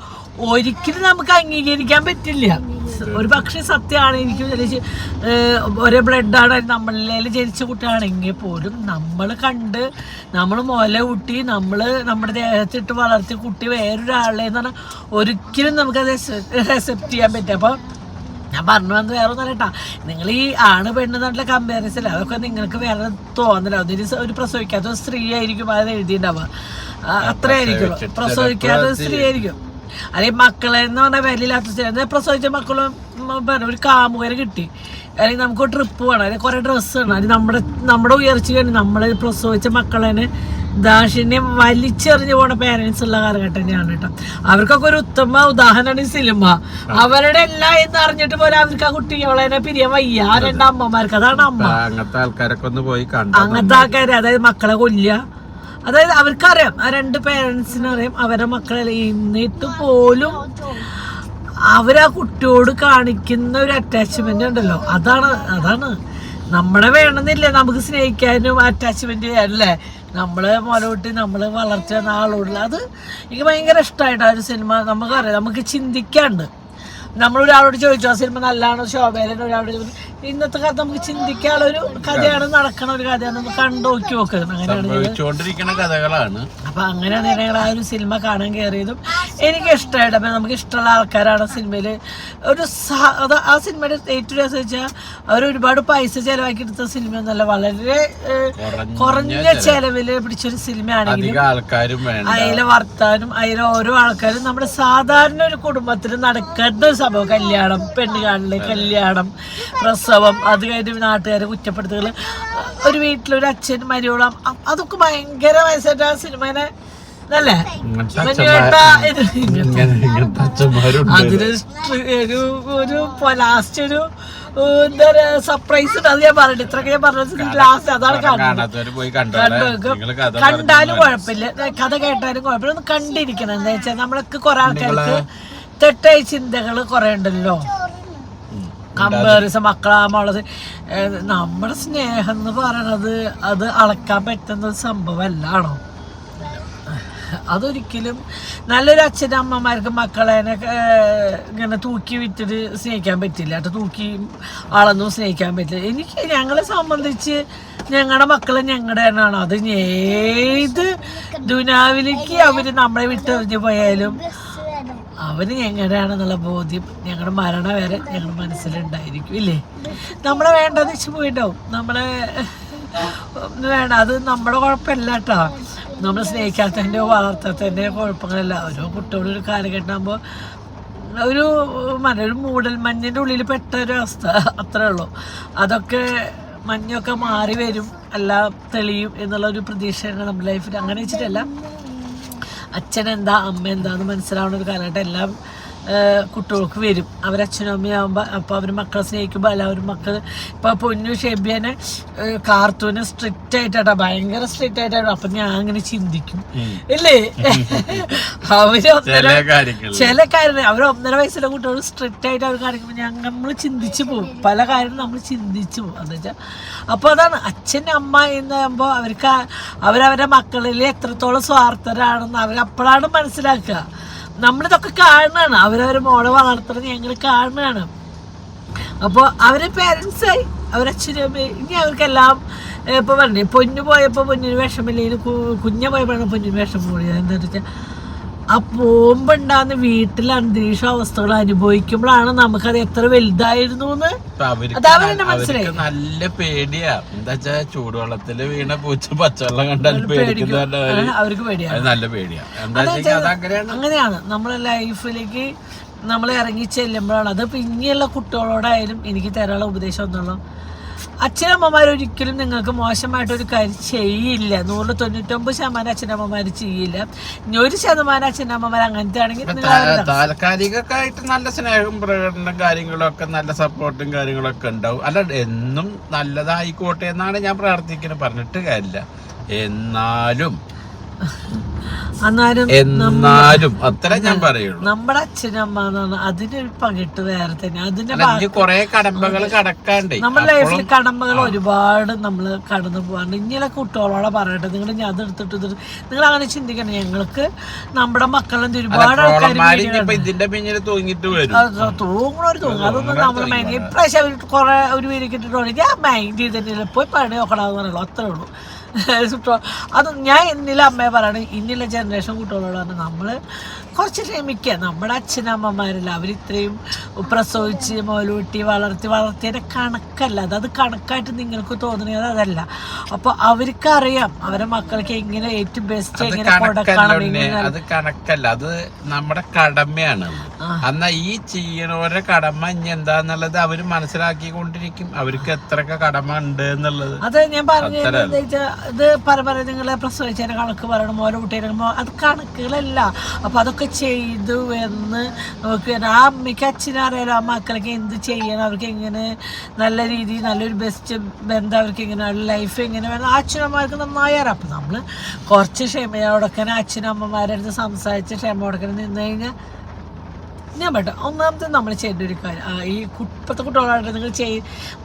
ഒരിക്കലും നമുക്ക് അംഗീകരിക്കാൻ പറ്റില്ല. ഒരു പക്ഷേ സത്യമാണ് എനിക്ക് ജനിച്ച് ഒരേ ബ്ലഡാണ് നമ്മളിൽ ജനിച്ച കുട്ടിയാണെങ്കിൽ പോലും നമ്മൾ കണ്ട് നമ്മൾ മുല കുട്ടി നമ്മൾ നമ്മുടെ ദേഹത്തിട്ട് വളർത്തിയ കുട്ടി വേറൊരാളെ എന്ന് പറഞ്ഞാൽ ഒരിക്കലും നമുക്കത് അക്സെപ്റ്റ് ചെയ്യാൻ പറ്റും അപ്പോൾ ഞാൻ പറഞ്ഞു വന്നത് വേറെ ഒന്നും കേട്ടാ. നിങ്ങൾ ഈ ആണ് പെണ്ണ് തന്നെ കമ്പാരിസൺ അതൊക്കെ നിങ്ങൾക്ക് വേറെ തോന്നല. ഒന്നിന് ഒരു പ്രസവിക്കാത്ത സ്ത്രീ ആയിരിക്കും അത് എഴുതിയിട്ടുണ്ടാവുക. അത്രയായിരിക്കും പ്രസവിക്കാത്ത സ്ത്രീ ആയിരിക്കും. അല്ലെങ്കിൽ മക്കളെ എന്ന് പറഞ്ഞാൽ വിലയില്ലാത്ത സ്ത്രീ. പ്രസവിച്ച മക്കളും ഒരു കാമുകരെ കിട്ടി. അല്ലെങ്കിൽ നമുക്ക് ട്രിപ്പ് വേണം അല്ലെങ്കിൽ കുറേ ഡ്രസ്സ് വേണം അല്ലെങ്കിൽ നമ്മുടെ നമ്മുടെ ഉയർച്ച കഴിഞ്ഞ് നമ്മൾ പ്രസവിച്ച മക്കളെ ദാക്ഷിണ്യം വലിച്ചെറിഞ്ഞു പോണ പേരൻസ് ഉള്ള കാലഘട്ടം തന്നെയാണ് കേട്ടോ. അവർക്കൊക്കെ ഒരു ഉത്തമ ഉദാഹരണമാണ് ഈ സിനിമ. അവരുടെ എല്ലാം എന്ന് അറിഞ്ഞിട്ട് പോലെ അവർക്ക് ആ കുട്ടികളെ പിരിയാൻ വയ്യ. ആ രണ്ട് അമ്മമാർക്ക്. അതാണ് അമ്മ. അങ്ങനത്തെ ആൾക്കാരൊക്കെ ഒന്ന് പോയി അങ്ങനത്തെ ആൾക്കാര് അതായത് മക്കളെ കൊല്ലുക. അതായത് അവർക്കറിയാം ആ രണ്ട് പേരൻസിനറിയാം അവരുടെ മക്കളെ എന്നിട്ട് പോലും അവരാ കുട്ടിയോട് കാണിക്കുന്ന ഒരു അറ്റാച്ച്മെന്റ് ഉണ്ടല്ലോ. അതാണ് അതാണ്. നമ്മളെ വേണമെന്നില്ല നമുക്ക് സ്നേഹിക്കാനും അറ്റാച്ച്മെന്റ് ചെയ്യാനല്ലേ നമ്മൾ മുലവിട്ട് നമ്മളെ വളർച്ച ആളോടുള്ള അത് എനിക്ക് ഭയങ്കര ഇഷ്ടമായിട്ട് ആ ഒരു സിനിമ. നമുക്കറിയാം. നമുക്ക് ചിന്തിക്കാണ്ട് നമ്മളൊരാളോട് ചോദിച്ചു ആ സിനിമ നല്ലതാണോ? ശോഭയിലെ ഒരാളോട് ചോദിച്ചു. ഇന്നത്തെ കാലത്ത് നമുക്ക് ചിന്തിക്കാനുള്ള ഒരു കഥയാണ് നടക്കണ ഒരു കഥയാണ്. നമുക്ക് കണ്ടു നോക്കി നോക്കുന്നത് അങ്ങനെയാണ് കഥകളാണ്. അപ്പൊ അങ്ങനെയാണ് ഞങ്ങൾ ആ ഒരു സിനിമ കാണാൻ കയറിയതും എനിക്ക് ഇഷ്ടമായിട്ട് അപ്പൊ നമുക്ക് ഇഷ്ടമുള്ള ആൾക്കാരാണ് ആ സിനിമയിൽ ഒരു ആ സിനിമയുടെ ഏറ്റവും രസം വെച്ചാൽ അവർ ഒരുപാട് പൈസ ചെലവാക്കി എടുത്ത സിനിമ എന്നല്ല വളരെ കുറഞ്ഞ ചെലവിൽ പിടിച്ചൊരു സിനിമയാണെങ്കിലും അതിലെ വർത്താനും അതിലെ ഓരോ ആൾക്കാരും നമ്മുടെ സാധാരണ ഒരു കുടുംബത്തിൽ നടക്കേണ്ട ഒരു സംഭവം കല്യാണം പെണ്ണ് കാണൽ കല്യാണം പ്രസവം അത് കഴിഞ്ഞ് നാട്ടുകാരെ കുറ്റപ്പെടുത്തുകൾ ഒരു വീട്ടിലൊരു അച്ഛൻ മരിയോളം അതൊക്കെ ഭയങ്കര വയസ്സായിട്ട് ആ സിനിമനെ അല്ലേ ഒരു ലാസ്റ്റ് ഒരു എന്താ പറയാ സർപ്രൈസ് ഉണ്ട്. അത് ഞാൻ പറഞ്ഞിട്ട് ഇത്രയൊക്കെ ഞാൻ പറഞ്ഞത് ലാസ്റ്റ് അതാണ് കണ്ടത് കണ്ടാലും കുഴപ്പമില്ല. കഥ കേട്ടാലും കുഴപ്പമില്ല. ഒന്ന് കണ്ടിരിക്കണം. എന്താ വെച്ചാൽ നമ്മളൊക്കെ കുറെ ആൾക്കാർക്ക് തെറ്റായ ചിന്തകൾ കുറെ ഉണ്ടല്ലോ. കമ്പേറിസ മക്കളാമുള്ളത് നമ്മുടെ സ്നേഹം എന്ന് പറയണത് അത് അളക്കാൻ പറ്റുന്ന ഒരു സംഭവമല്ലാണോ അതൊരിക്കലും നല്ലൊരു അച്ഛനും അമ്മമാർക്ക് മക്കളെ ഇങ്ങനെ തൂക്കി വിറ്റിട്ട് സ്നേഹിക്കാൻ പറ്റില്ല. കേട്ടോ തൂക്കി അളന്നും സ്നേഹിക്കാൻ പറ്റില്ല. എനിക്ക് ഞങ്ങളെ സംബന്ധിച്ച് ഞങ്ങളുടെ മക്കൾ ഞങ്ങളുടെ തന്നെയാണ്? അത് ഏത് ദുനാവിലേക്ക് അവർ നമ്മളെ വിട്ടെറിഞ്ഞു പോയാലും അവർ എങ്ങനെയാണെന്നുള്ള ബോധ്യം ഞങ്ങളുടെ മരണം വരെ ഞങ്ങളുടെ മനസ്സിലുണ്ടായിരിക്കും ഇല്ലേ? നമ്മളെ വേണ്ടെന്ന് വെച്ച് പോയിട്ടോ നമ്മളെ വേണ്ട. അത് നമ്മുടെ കുഴപ്പമില്ല കേട്ടോ. നമ്മൾ സ്നേഹിക്കാത്തതിന്റെയോ വളർത്താത്തതിന്റെയോ കുഴപ്പങ്ങളല്ല. ഓരോ കുട്ടികളുടെ ഒരു കാലഘട്ടമാകുമ്പോൾ ഒരു മന ഒരു മൂടൽ മഞ്ഞിന്റെ ഉള്ളിൽ പെട്ട ഒരു അവസ്ഥ അത്രേ ഉള്ളൂ. അതൊക്കെ മഞ്ഞൊക്കെ മാറി വരും എല്ലാം തെളിയും എന്നുള്ള ഒരു പ്രതീക്ഷയാണ് നമ്മുടെ ലൈഫിൽ അങ്ങനെ വെച്ചിട്ടല്ല. അച്ഛൻ എന്താ അമ്മ എന്താന്ന് മനസ്സിലാവുന്ന ഒരു കാലഘട്ടം. എല്ലാം കുട്ടികൾക്ക് വരും. അവരച്ഛനും അമ്മയാകുമ്പോൾ അപ്പോൾ അവർ മക്കളെ സ്നേഹിക്കുമ്പോൾ എല്ലാവരും മക്കൾ ഇപ്പോൾ പൊന്നു ഷെബിയനെ കാർത്തൂനെ സ്ട്രിക്റ്റ് ആയിട്ടാ ഭയങ്കര സ്ട്രിക്റ്റ് ആയിട്ടാണ്. അപ്പം ഞാൻ അങ്ങനെ ചിന്തിക്കും. ഇല്ലേ? അവർ ചില കാര്യങ്ങൾ കാര്യം അവർ ഒന്നര വയസ്സിലെ കുട്ടികൾ സ്ട്രിക്റ്റ് ആയിട്ട് അവർ കാണിക്കുമ്പോൾ ഞങ്ങൾ നമ്മൾ ചിന്തിച്ചു പോകും. പല കാര്യങ്ങളും നമ്മൾ ചിന്തിച്ചു പോകും. എന്ന് വെച്ചാൽ അപ്പോൾ അതാണ്. അച്ഛൻ അമ്മ എന്ന് പറയുമ്പോൾ അവർക്ക് അവരവരുടെ മക്കളിൽ എത്രത്തോളം സ്വാർത്ഥരാണെന്ന് അവരപ്പോഴാണ് മനസ്സിലാക്കുക. നമ്മളിതൊക്കെ കാണുന്നതാണ് അവരവരെ മോളെ വളർത്തുന്നത് ഞങ്ങൾ കാണുന്നതാണ് അപ്പോൾ അവരെ പേരൻസായി അവരച്ഛനും അമ്മയും. ഇനി അവർക്കെല്ലാം ഇപ്പോൾ പറഞ്ഞു പൊന്നു പോയപ്പോൾ പൊന്നിന് വിഷമില്ലെങ്കിൽ കുഞ്ഞ പോയപ്പോഴാണ് പൊന്നിന് വിഷമം കൂടിയത്. എന്താണെന്ന് വെച്ചാൽ ആ പോകുമ്പോണ്ടാകുന്ന വീട്ടിലെ അന്തരീക്ഷ അവസ്ഥകൾ അനുഭവിക്കുമ്പോഴാണ് നമുക്കത് എത്ര വലുതായിരുന്നു നല്ല പേടിയാ. എന്താ വെച്ചാ ചൂടുവെള്ളത്തിൽ വീണ പൂച്ച പച്ചവെള്ളം കണ്ടാൽ അവർക്ക് പേടിയാണ് നല്ല പേടിയാ. അങ്ങനെയാണ്. നമ്മളെ ലൈഫിലേക്ക് നമ്മൾ ഇറങ്ങി ചെല്ലുമ്പോഴാണ്. അത് പിന്നെയുള്ള കുട്ടികളോടായാലും എനിക്ക് തരാനുള്ള ഉപദേശം ഒന്നുള്ളൂ. അച്ഛനമ്മമാർ ഒരിക്കലും നിങ്ങൾക്ക് മോശമായിട്ടൊരു കാര്യം ചെയ്യില്ല. നൂറിൽ തൊണ്ണൂറ്റൊമ്പത് ശതമാനം അച്ഛനമ്മമാർ ചെയ്യില്ല. ഇനി ഒരു ശതമാനം അച്ഛനമ്മമാർ അങ്ങനത്തെ ആണെങ്കിൽ ആയിട്ട് നല്ല സ്നേഹവും പ്രകടനം കാര്യങ്ങളൊക്കെ നല്ല സപ്പോർട്ടും കാര്യങ്ങളൊക്കെ ഉണ്ടാവും. അല്ല എന്നും നല്ലതായിക്കോട്ടെ എന്നാണ് ഞാൻ പ്രാർത്ഥിക്കുന്നത്. പറഞ്ഞിട്ട് കാര്യമില്ല. എന്നാലും എന്നാലും അത്ര ഞാൻ പറയുള്ളൂ. നമ്മുടെ അച്ഛനമ്മ എന്നാണ് അതിനൊരു പകിട്ട് വേറെ തന്നെ. അതിന്റെ കൊറേ കടമ്പകൾ കടക്കാണ്ട്. നമ്മുടെ ലൈഫിൽ കടമ്പകൾ ഒരുപാട് നമ്മൾ കടന്നു പോകാണ്ട് ഇങ്ങനെ കുട്ടികളോടെ പറയട്ടെ. നിങ്ങൾ ഞാൻ അത് എടുത്തിട്ട് നിങ്ങൾ അങ്ങനെ ചിന്തിക്കണം ഞങ്ങൾക്ക് നമ്മുടെ മക്കളെന്ത് ഒരുപാട് ആൾക്കാർ ഇതിന്റെ പിന്നിൽ തൂങ്ങിട്ട് വരും. തൂങ്ങണൊരു തൂങ്ങും. അതൊന്നും നമ്മൾ മൈൻഡ് ഇപ്രാവശ്യം അവർ കുറെ ഒരു വീട് കിട്ടിട്ടുണ്ടെങ്കിൽ ഞാൻ മൈൻഡ് ചെയ്തിട്ടില്ല. പോയി പണി നോക്കണമെന്ന് പറയുള്ളൂ അത്രേ ഉള്ളൂ. *laughs* അത് ഞാൻ എന്നിലെ അമ്മയെ പറയണ ഇന്നുള്ള ജനറേഷൻ കുട്ടികളോട് പറഞ്ഞു നമ്മൾ കുറച്ച് ക്ഷമിക്കുക നമ്മുടെ അച്ഛനമ്മമാരല്ല അവരിത്രയും പ്രസവിച്ച് മോലൂട്ടി വളർത്തി വളർത്തിയതിന്റെ കണക്കല്ല. അത് അത് കണക്കായിട്ട് നിങ്ങൾക്ക് തോന്നുന്നത് അതല്ല. അപ്പോൾ അവർക്കറിയാം അവരെ മക്കൾക്ക് എങ്ങനെ ഏറ്റവും ബെസ്റ്റ് എങ്ങനെ അത് കണക്കല്ല. അത് നമ്മുടെ കടമയാണ്. എന്നാ ഈ ചെയ്യണവരുടെ കടമ ഇനി എന്താന്നുള്ളത് അവർ മനസ്സിലാക്കിക്കൊണ്ടിരിക്കും. അവർക്ക് എത്രയൊക്കെ കടമ ഉണ്ട് എന്നുള്ളത്. അത് ഞാൻ പറഞ്ഞു ഇത് പരമ്പര നിങ്ങളെ പ്രസവിച്ചതിന്റെ കണക്ക് പറയണം ഓരോ കുട്ടിയുടെ അത് കണക്കുകളല്ല. അപ്പൊ അതൊക്കെ ചെയ്തു എന്ന് നമുക്ക് ആ അമ്മയ്ക്ക് അച്ഛനും അറിയാലോ ആ മക്കൾക്ക് എന്ത് ചെയ്യണം? അവർക്ക് എങ്ങനെ നല്ല രീതിയിൽ നല്ലൊരു ബെസ്റ്റ് ബന്ധം അവർക്ക് എങ്ങനെ ലൈഫ് എങ്ങനെ വേണം? ആ അച്ഛനമ്മമാർക്ക് നന്നായി അറിയാം. അപ്പം നമ്മൾ കുറച്ച് ക്ഷമയോടൊക്കെ അച്ഛനമ്മമാരുടെ അടുത്ത് സംസാരിച്ച് ക്ഷമയോടൊക്കെ നിന്ന് കഴിഞ്ഞാൽ ഞാൻ പറ്റ ഒന്നാമത്തെ നമ്മൾ ചെയ്യേണ്ട ഒരു കാര്യം ഈ ഇപ്പോഴത്തെ കുട്ടികളായിട്ട് നിങ്ങൾ ചെയ്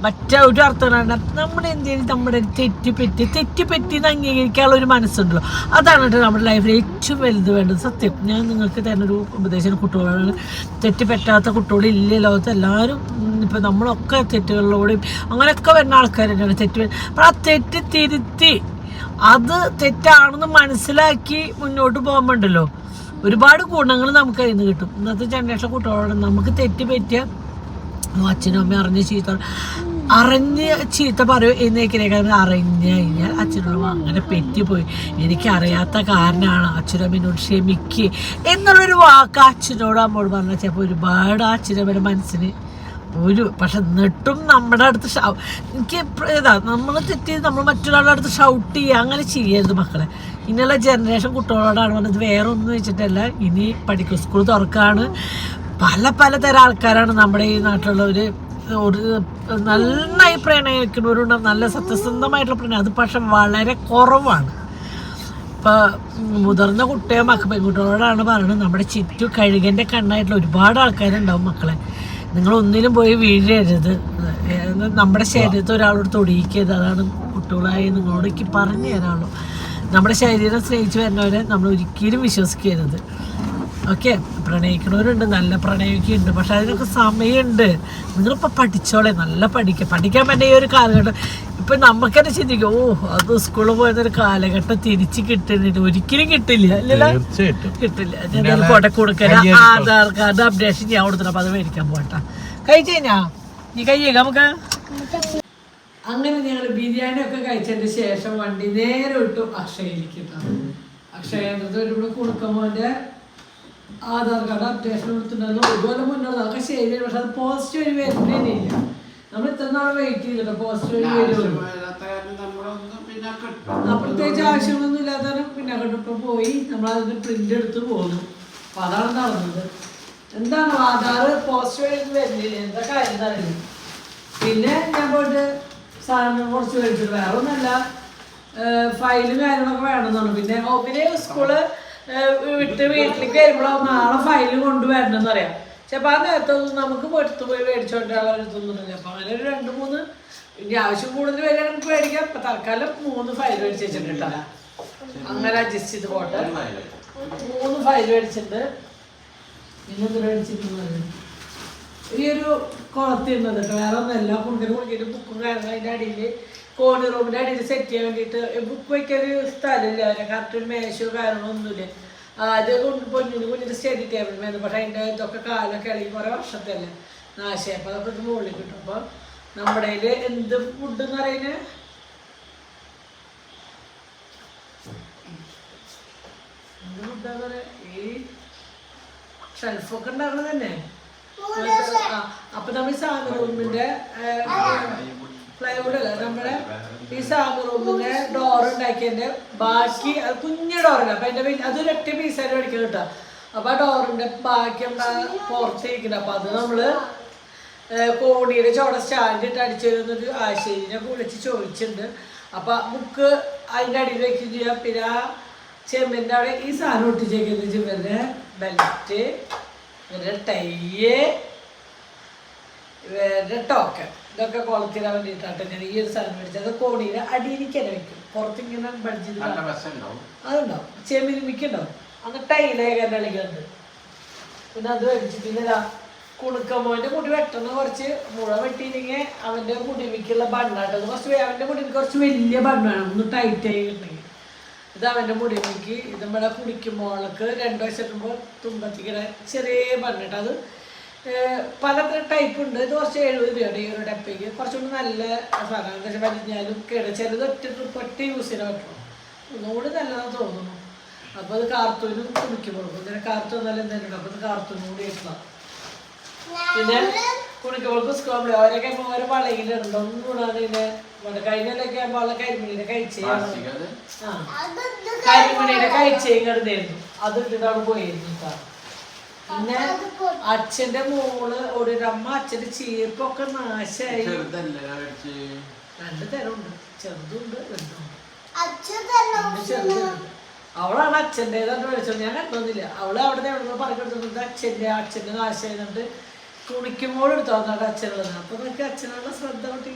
മറ്റേ ഒരു അർത്ഥമാണ് നമ്മൾ എന്തെങ്കിലും നമ്മുടെ തെറ്റുപറ്റി പറ്റി എന്ന് അംഗീകരിക്കാനുള്ള ഒരു മനസ്സുണ്ടല്ലോ. അതാണ് കേട്ടോ നമ്മുടെ ലൈഫിൽ ഏറ്റവും വലുത് വേണ്ടത്. സത്യം ഞാൻ നിങ്ങൾക്ക് തന്നെ ഒരു ഉപദേശം കുട്ടികളാണ്. തെറ്റ് പറ്റാത്ത കുട്ടികളില്ല ലോകത്ത് എല്ലാവരും ഇപ്പം നമ്മളൊക്കെ തെറ്റുകളിലൂടെയും അങ്ങനെയൊക്കെ വരുന്ന ആൾക്കാർ തന്നെയാണ് തെറ്റ്. അപ്പോൾ ആ തെറ്റ് തിരുത്തി അത് തെറ്റാണെന്ന് മനസ്സിലാക്കി മുന്നോട്ട് പോകുമ്പോണ്ടല്ലോ ഒരുപാട് ഗുണങ്ങൾ നമുക്ക് അതിൽ നിന്ന് കിട്ടും. ഇന്നത്തെ ജനറേഷൻ കുട്ടികളോട് നമുക്ക് തെറ്റ് പറ്റിയ അച്ഛനും അമ്മയും അറിഞ്ഞ് ചീത്ത അറിഞ്ഞ് ചീത്ത പറയും എന്നേക്കിനേക്കാൾ അറിഞ്ഞു കഴിഞ്ഞാൽ അച്ഛനോട് അങ്ങനെ പെറ്റിപ്പോയി. എനിക്കറിയാത്ത കാരണമാണ് അച്ഛനും അമ്മയോട് ക്ഷമിക്കുക എന്നുള്ളൊരു വാക്ക് അച്ഛനോട് അമ്മോട് പറഞ്ഞാൽ ചിലപ്പോൾ ഒരുപാട് അച്ഛനമ്മയുടെ മനസ്സിന് ഒരു പക്ഷെ എന്നിട്ടും നമ്മുടെ അടുത്ത് എനിക്ക് ഇതാ നമ്മൾ തെറ്റി നമ്മൾ മറ്റൊരാളുടെ അടുത്ത് ഷൗട്ട് ചെയ്യുക അങ്ങനെ ചെയ്യരുത് മക്കളെ. ഇനിയുള്ള ജനറേഷൻ കുട്ടികളോടാണ് പറഞ്ഞത് വേറെ ഒന്നും വെച്ചിട്ടല്ല ഇനി പഠിക്കും സ്കൂൾ തുറക്കാണ്. പല പല തരം ആൾക്കാരാണ് നമ്മുടെ ഈ നാട്ടിലുള്ളവർ ഒരു നന്നായി പ്രണയിക്കുന്നവരുണ്ട് നല്ല സത്യസന്ധമായിട്ടുള്ള പ്രണയം അത് പക്ഷെ വളരെ കുറവാണ്. ഇപ്പോൾ മുതിർന്ന കുട്ടിയോ മക്ക പെൺകുട്ടികളോടാണ് പറയുന്നത് നമ്മുടെ ചുറ്റു കഴുകന്റെ കണ്ണായിട്ടുള്ള ഒരുപാട് ആൾക്കാരുണ്ടാവും മക്കളെ. നിങ്ങൾ ഒന്നിലും പോയി വീഴരുത്. നമ്മുടെ ശരീരത്തെ ഒരാളോട് തൊടിയിക്കരുത് അതാണ് കുട്ടികളായി നിങ്ങളോട് എനിക്ക് പറഞ്ഞു തരാനുള്ളൂ. നമ്മുടെ ശരീരം സ്നേഹിച്ച് വരുന്നവരെ നമ്മൾ ഒരിക്കലും വിശ്വസിക്കരുത്. ഓക്കെ? പ്രണയിക്കണവരുണ്ട് നല്ല പ്രണയമൊക്കെ ഉണ്ട് പക്ഷെ അതിനൊക്കെ സമയമുണ്ട്. നിങ്ങളിപ്പോൾ പഠിച്ചോളെ നല്ല പഠിക്കുക പഠിക്കാൻ പറ്റിയ ഈ ഒരു കാലഘട്ടം. ഇപ്പം നമുക്ക് തന്നെ ചിന്തിക്കും ഓ അത് സ്കൂളിൽ പോയതൊരു കാലഘട്ടം തിരിച്ച് കിട്ടുന്നില്ല. ഒരിക്കലും കിട്ടില്ല കിട്ടില്ല. ഞാൻ ഫോട്ടോ കൊടുക്കാൻ ആധാർ കാർഡ് അപ്ഡേഷൻ ഞാൻ കൊടുത്തിട്ട് അപ്പൊ അത് മേടിക്കാൻ പോട്ടെ കഴിച്ചു കഴിഞ്ഞാ നീ കഴിയേക്ക നമുക്ക്. അങ്ങനെ ഞങ്ങൾ ബിരിയാണി ഒക്കെ കഴിച്ചതിന് ശേഷം വണ്ടി നേരെ ഇട്ടു അക്ഷയയിലേക്ക് അക്ഷയത് അക്ഷയ ഇവിടെ കൊടുക്കുമ്പോന്റെ ആധാർ കാർഡ് അപ്ഡേഷൻ കൊടുത്തിട്ടുണ്ടായിരുന്നു. ഒരുപോലെ മുന്നോട്ട്. അതൊക്കെ ശരിയാണ് പക്ഷെ അത് പോസിറ്റീവ് ഒരു വരുന്നേ ഇല്ല. നമ്മൾ ഇത്ര നാളെ വെയിറ്റ് ചെയ്തിട്ടോ പോസ്റ്റ് വഴി വരുമല്ലോ ആ, പ്രത്യേകിച്ച് ആവശ്യങ്ങളൊന്നും ഇല്ലാത്തവരും പിന്നെ അങ്ങോട്ട് പോയി. നമ്മൾ അതിന്റെ പ്രിന്റ് എടുത്ത് പോന്നു. അപ്പൊ അതാണ് നടന്നത്. എന്താണ് ആധാർ പോസ്റ്റ് വഴി വരുന്നില്ല? എന്താ കാര്യം പിന്നെ ഞാൻ പോയിട്ട് സാധനം കുറച്ച് മേടിച്ചിട്ട് വേറെ ഒന്നല്ല ഫയലും കാര്യങ്ങളൊക്കെ വേണമെന്നാണ് പിന്നെ പിന്നെ സ്കൂൾ വിട്ട് വീട്ടിലേക്ക് വരുമ്പോഴാവും നാളെ ഫയൽ കൊണ്ടുവരണമെന്ന് അറിയാം ചിലപ്പോൾ ആ നേരത്തൊന്നും നമുക്ക് പുറത്ത് പോയി മേടിച്ചോണ്ടാനുള്ള ഒരു ഇതൊന്നുമില്ല അപ്പം അങ്ങനെ ഒരു രണ്ട് മൂന്ന് ഇനി ആവശ്യം കൂടുതൽ വരെ നമുക്ക് മേടിക്കാം. ഇപ്പം തൽക്കാലം മൂന്ന് ഫയൽ മേടിച്ച് വെച്ചിട്ടുണ്ട് കേട്ടോ. അങ്ങനെ അഡ്ജസ്റ്റ് ചെയ്ത് പോട്ടെ. മൂന്ന് ഫയൽ മേടിച്ചിട്ടുണ്ട്. പിന്നെ എന്ത് മേടിച്ചിട്ടുള്ളത് ഈ ഒരു കുളത്തിരുന്നത് കേട്ടോ. വേറെ ഒന്നല്ല കുണ്ടിന് കുളിക്കിട്ട് ബുക്കും കാര്യങ്ങളും അതിന്റെ അടിയിൽ കോണി റൂമിന്റെ അടിയിൽ സെറ്റ് ചെയ്യാൻ വേണ്ടിയിട്ട് ബുക്ക് വയ്ക്കാൻ ഒരു സ്ഥലമില്ല. അവരെ കറക്റ്റ് ഒരു മേശയോ കാര്യങ്ങളോ ഒന്നുമില്ല. കൊണ്ട് പൊന്നിന് കുഞ്ഞിന്റെ സ്റ്റഡി ടേബിൾ മേന്ന് പക്ഷേ അതിന്റെ ഇതൊക്കെ കാലൊക്കെ ഇളകി കുറേ വർഷത്തല്ലേ? നാശം അപ്പോൾ അതൊക്കെ മുകളിൽ കിട്ടും. അപ്പോൾ നമ്മുടെ എന്ത് ഫുഡ് എന്ന് പറയുന്നത് എന്ത് ഫുഡാന്ന് പറയാ? ഈ ഷെൽഫൊക്കെ ഉണ്ടാക്കണത് തന്നെ അപ്പൊ നമ്മൾ സാമി റൂമിന്റെ പ്ലൈവുഡ് അല്ല നമ്മുടെ ഈ സാമി ഡോർ ഉണ്ടാക്കിയതിന്റെ ബാക്കി അത് കുഞ്ഞ ഡോറല്ല അപ്പൊ അതിന്റെ അതൊരു ഒറ്റ പീസായിട്ട് മേടിക്കാൻ കിട്ടാം. അപ്പൊ ആ ഡോറിന്റെ ബാക്കി പുറത്തേക്കുന്നത് അപ്പൊ അത് നമ്മൾ കോടിയുടെ ചോട സ്റ്റാൻഡ് ഇട്ട് അടിച്ചു തരുന്നൊരു ആശയിനെ വിളിച്ച് ചോദിച്ചിട്ടുണ്ട്. അപ്പൊ ബുക്ക് അതിന്റെ അടിയിൽ വെക്കുകയും ചെയ്യാം. പിന്നെ ആ ചെമ്പിന്റെ അവിടെ ഈ സാധനം ഒട്ടിച്ചേക്കുന്നത് ചെമ്മിന്റെ ബെൽറ്റ് ഇവരുടെ ടൈ ഇവരുടെ ടോക്കൺ ഇതൊക്കെ കുളത്തിടാൻ വേണ്ടിയിട്ടാണ് ഞാൻ ഈ ഒരു സാധനം മേടിച്ചത്. അത് കോടിയുടെ അടിയിലേക്കല്ല വെക്കും. പുറത്തിങ്ങനെ ബഡ്ജറ്റ് അതുണ്ടാവും. ചെമ്പിന് മിക്കുണ്ടാവും. അന്ന് ടൈലേക്കാൻ കളിക്കുന്നുണ്ട് പിന്നെ അത് വെച്ചിട്ട് പിന്നെ ഇതാ മുടി വെട്ടണ കുറച്ച് മുഴ വെട്ടിയില്ലെങ്കിൽ അവന്റെ മുടിമിക്കുള്ള ബണ്ണാട്ടത് കുറച്ച് അവന്റെ മുടി കുറച്ച് വലിയ ബണ്ണാണ് ഒന്ന് ടൈറ്റ് ആയി കിട്ടണമെങ്കിൽ. ഇത് അവന്റെ മുടിമിക്ക് ഇത് ഇവിടെ കുടിക്കുമ്പോൾക്ക് രണ്ടു വയസ്സെത്തുമ്പോൾ തുമ്പത്തിക്കിടെ ചെറിയ ബണ്ണിട്ട് അത് പലതരം ടൈപ്പ് ഉണ്ട്. ദോശ എഴുപത് രൂപയുടെ ഈ ഒരു ഡപ്പയ്ക്ക്. കുറച്ചുകൂടി നല്ല സാധനം. എന്താ വെച്ചാൽ വലിഞ്ഞാലും കേട്. ചിലത് ഒറ്റ ട്രിപ്പ് ഒറ്റ യൂസ് ചെയ്യാൻ പറ്റുള്ളൂ. ഒന്നുകൂടി നല്ലതെന്ന് തോന്നുന്നു. അപ്പോൾ അത് കാർത്തൂനും കുടിക്കുമ്പോൾ. ഇങ്ങനെ കാർത്തു വന്നാലും എന്തെങ്കിലും അപ്പോൾ അത് കാർത്തൂനും കൂടി ഇട്ടണം പിന്നെ കുണിക്കോൾക്ക് സ്കോമിൽ അവരൊക്കെ ഓരോ വളയിലുണ്ട് ഒന്നും കൂടാതെ കഴിഞ്ഞൊക്കെ ആകുമ്പോൾ അവളെ കരിമീനെ കഴിച്ചേ. ആ. കരിമീനെ കഴിച്ചേ കിടന്നായിരുന്നു അത് ഇട്ടിട്ട് അവിടെ പോയിരുന്നു ട്ടാ. പിന്നെ അച്ഛന്റെ മോൾ ഒരു അമ്മ അച്ഛന്റെ ചീർപ്പൊക്കെ നാശായി. രണ്ട് തരമുണ്ട്. ചെറുതുണ്ട് വലുതുണ്ട്. അവളാണ് അച്ഛന്റെതായിട്ട് മേടിച്ചത്. ഞാൻ കണ്ടൊന്നുമില്ല അവൾ അവിടെ എവിടെ പറഞ്ഞെടുത്തിട്ടുണ്ട് അച്ഛന്റെ അച്ഛന്റെ നാശമായതുകൊണ്ട് കുളിക്കുമ്പോൾ എടുത്തു വന്നാണ് അച്ഛനുള്ളത്. അപ്പൊ നിനക്ക് അച്ഛനുള്ള ശ്രദ്ധ കിട്ടി.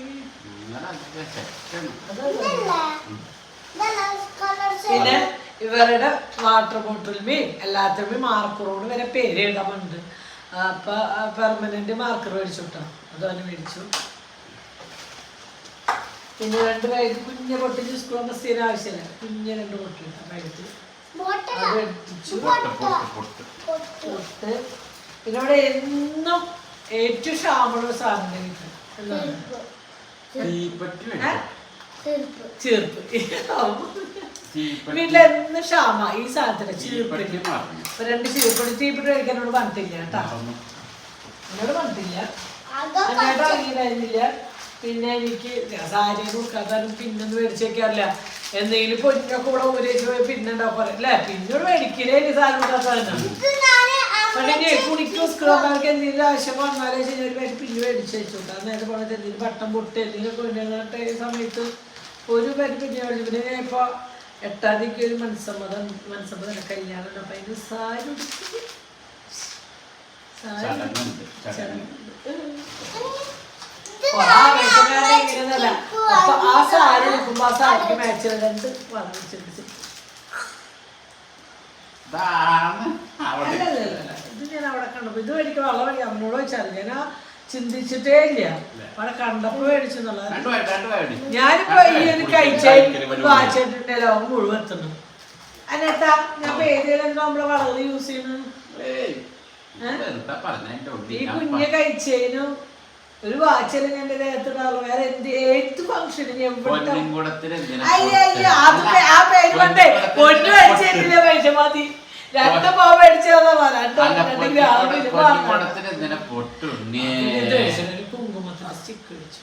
പിന്നെ? ഇവരുടെ വാട്ടർ ബോട്ടിൽ മീൻ എല്ലാത്തിനും മാർക്കറോട് വരെ പേര് എഴുതാമുണ്ട് അപ്പൊ പെർമനന്റ് മാർക്കർ മേടിച്ചു കേട്ടോ അതവന് മേടിച്ചു. പിന്നെ രണ്ട് കൈക്ക് കുഞ്ഞ പൊട്ടിച്ച് സ്കൂളിൽ സ്ഥിരം ആവശ്യമില്ല. കുഞ്ഞ രണ്ട് പൊട്ടില്ല കഴുത്ത് അത് എടുത്തിച്ചു പൊട്ട് പിന്നെ ഇവിടെ എന്നും ഏറ്റവും ക്ഷാമുള്ള സാധനം കിട്ടും. എന്താണ്? ചെറുപ്പ് ഏ? വീട്ടിലെന്ന് ക്ഷാമ ഈ സാധനത്തിന്. ഇപ്പൊ രണ്ട് ചീർപ്പിന് തീപ്പിട്ട് കഴിക്കാൻ എന്നോട് പറഞ്ഞിട്ടില്ല കേട്ടാ. എന്നോട് പറഞ്ഞിട്ടില്ല എന്നോട് പിന്നെ എനിക്ക് സാരി കൊടുക്കാത്താലും പിന്നെ മേടിച്ചേക്കാറില്ല. എന്തെങ്കിലും പൊന്നൊക്കെ ഇവിടെ ഊരേക്ക് പോയി പിന്നെ ഉണ്ടാവും അല്ലേ? പിന്നോട് മേടിക്കലേ എനിക്ക് സാരി കൊടുക്കാത്ത ഇത് ഞാൻ പക്ഷേ കുണിക്ക് എന്തെങ്കിലും ആവശ്യം വന്നാലേ ശരി ഒരു പേര് പിന്നെ മേടിച്ചു നേരെ നേരത്തെ പറഞ്ഞത് എന്തെങ്കിലും പട്ടം പൊട്ട് എന്തെങ്കിലും കൊണ്ടുവന്നിട്ട് സമയത്ത്. ഒരു പേര് പിന്നെ മേടിച്ചു പിന്നെ ഞാൻ ഇപ്പോൾ എട്ടാം തീയതിക്ക് ഒരു മനസ്സമ്മതം മനസ്സമ്മതം കല്യാണം. അപ്പൊ അതിന് സാരി ഉടുത്ത്. ഇത്. അപ്പൊ ആ സാരി ആ സാരിക്ക് മാച്ച് രണ്ട് ഞാൻ അവിടെ കണ്ടപ്പോ ഇത് മേടിക്കണം? വളരെ വഴി അമ്മനോട് വെച്ചാൽ ഞാൻ ആ ചിന്തിച്ചിട്ടേ ഇല്ല. അവിടെ കണ്ടപ്പോ മേടിച്ചു എന്നുള്ളത് രണ്ടു പേര്, ഞാനിപ്പോ ഈ ഒരു കഴിച്ച വാച്ചിട്ടുണ്ട് ലോകം മുഴുവൻ എത്തുന്നു. അതിനെത്താ ഞാൻ പേരുകളെന്തോ നമ്മളെ വളകൾ യൂസ് ചെയ്യുന്നു. ഈ കുഞ്ഞ് കഴിച്ചതിനും ഒരു വാച്ചെല്ലാം ഞാൻ എന്റെ ദേഹത്തിടാറുള്ളൂ വേറെ എന്ത് ഏത് ഫംഗ്ഷനും എവിടെ അയ്യ അയ്യ അത് ആ പേര് കൊണ്ടേ പൊന്നു മേടിച്ചിട്ടില്ല പൈസ മതി രണ്ട് പോ മേടിച്ചതാ രണ്ട് അല്ല, രണ്ട് ഗ്രാമിന് പൊന്നിൻകുട- വാങ്ങണം. പൊന്നിൻകുടത്തിൽ എന്തിനാ പൊട്ടുണ്ണിയേ? പിന്നെ ഇത് വെച്ചിട്ട് ഒരു കുങ്കുമത്തിന്റെ സ്റ്റിക്ക് വെച്ചു.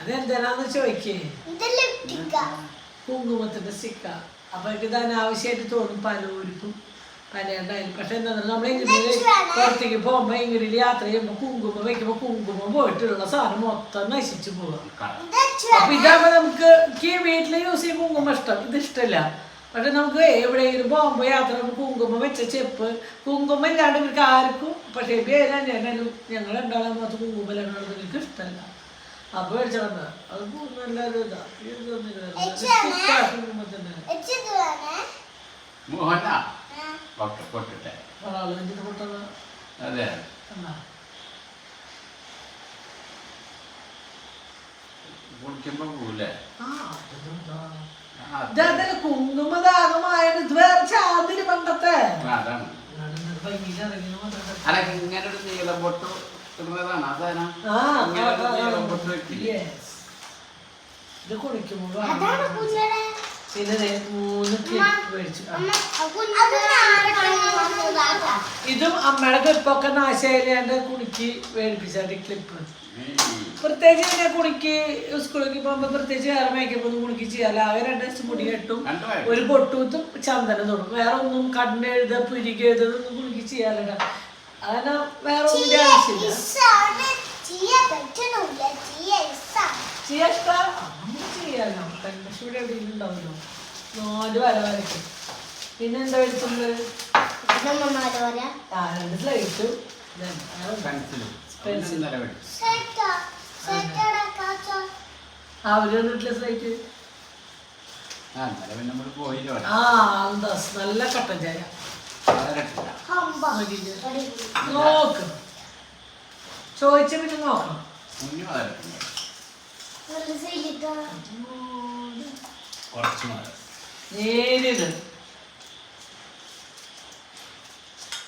അതെന്തിനാന്ന് ചോദിക്കേ? കുങ്കുമത്തിന്റെ സിക്ക അവർക്ക് എനിക്ക് ആവശ്യമായിട്ട് തോന്നും പലവർക്കും പലരുണ്ടായാലും പക്ഷെ എന്താ നമ്മൾ ഇങ്ങനെ പുറത്തേക്ക് പോകുമ്പോ ഇങ്ങനെ യാത്ര ചെയ്യുമ്പോ കുങ്കുമം വെക്കുമ്പോ കുങ്കുമം പോയിട്ടുള്ള സാധനം മൊത്തം നശിച്ചു പോവാം. അപ്പൊ ഇതാകുമ്പോ നമുക്ക് വീട്ടിൽ വീട്ടിൽ യൂസ് ചെയ്യും കുങ്കുമം ഇഷ്ടം. ഇത് ഇഷ്ടമല്ല പക്ഷെ നമുക്ക് എവിടെയെങ്കിലും പോകുമ്പോൾ യാത്ര കുങ്കുമം വെച്ച ചെപ്പ് കുങ്കുമം ഇല്ലാണ്ട് ഇവർക്ക് ആർക്കും പക്ഷെ തന്നെയാലും ഞങ്ങൾ ഉണ്ടാകാൻ മാത്രം കുങ്കുമം ഇല്ലാണ്ട് എനിക്ക് ഇഷ്ടമല്ല. അപ്പൊ മേടിച്ചോണ്ട അത് നല്ലൊരു ഇതാ. അതെ. കുടിക്കുമ്പോ പോവില്ലേ ആ, ഇതതിന് കുങ്കുമദാഹമായത് ഇത് വേറെ ചാതിരി പണ്ടത്തെ. അതാണ്. അല്ല ഇങ്ങനെ ഒരു നീളം പൊട്ടു ഇടുന്നതാണ് അതാണ് ഇങ്ങനെ ഒരു നീളം. പൊട്ട് വെക്കില്ലേ. ഇത് പിന്നെ മൂന്ന് മേടിച്ചു. ഇതും. അമ്മയുടെ ക്ലിപ്പൊക്കെ നാശമായില്ലാണ്ട് കുണിക്ക് മേടിപ്പിച്ചാണ്ട് ക്ലിപ്പ്. പ്രത്യേകിച്ച് ഇങ്ങനെ കുണിക്ക് സ്കൂളിലേക്ക് പോകുമ്പോൾ പ്രത്യേകിച്ച് വേറെ മേക്കപ്പ് ഒന്നും കുണിക്ക് ചെയ്യാല്ല അവർ രണ്ട് ദിവസം മുടി കെട്ടും. ഒരു പൊട്ടൂത്തും ചന്ദനം തൊടും. വേറെ ഒന്നും കണ്ണെഴുത പുരിക എഴുതൊന്നും കുണിക്ക് ചെയ്യാറില്ല അങ്ങനെ വേറെ ഒന്നിന്റെ ആവശ്യമില്ല. ഇസാണ് ചീയ പറ്റണില്ല ചീയ ഇസാണ് ചെയ്യാൻ ഇഷ്ടം നമുക്ക് ചെയ്യാലോ കൺവെൻഷൻ ഇവിടെ എവിടെയെങ്കിലും ഉണ്ടാവുമല്ലോ. നാല് വര വരയ്ക്കും. പിന്നെ എന്താ പറയാ ആ രണ്ട് സ്ലൈറ്റും പെൻസിലും ആ സ്ലൈറ്റ് അന്തസ് നല്ല കട്ടൻ ചായ. നോക്ക്. ചോദിച്ച പിന്നെ നോക്കണം.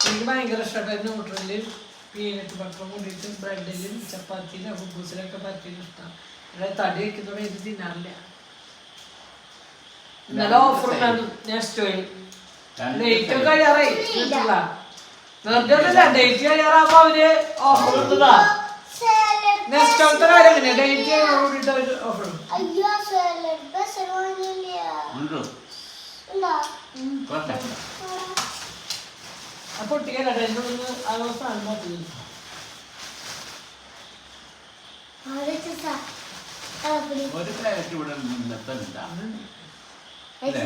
എനിക്ക് ഭയങ്കര ഇഷ്ടപ്പെട്ടു ന്യൂട്രലിൽ പീനട്ട് ബട്ടറും കൂടിയിട്ട് ബ്രെഡിലും ചപ്പാത്തിയിലും ഹുബൂസിലൊക്കെ പറ്റിയിട്ട് ഇഷ്ടമാണ് ഇവിടെ തടി വെക്കുന്നതുകൊണ്ട് ഇത് തിന്നാറില്ല. നല്ല ഓഫർ ഉണ്ടായിരുന്നു. രണ്ട് ഡേറ്റ് ദിവസം കഴിയാറായി. വീട്ടിലുള്ള. വെറുതെ ഒന്നുമില്ല. ഡേറ്റ് കഴിയാറാകുമ്പോ അവർ ഓഫർ കൊടുത്തതാ നെക്സ്റ്റ് ഡേറ്റ് ഓഫർ ഉണ്ട്. ഇല്ല കുറച്ച്. അപ്പൊ പൊട്ടിക്കല്ല എന്നോടൊന്ന് ആ സാധനം നോക്കി ആരൊക്കെ സാ കളപ്പടി ഒരു പ്ലേറ്റ് ഇവിടെ. Ese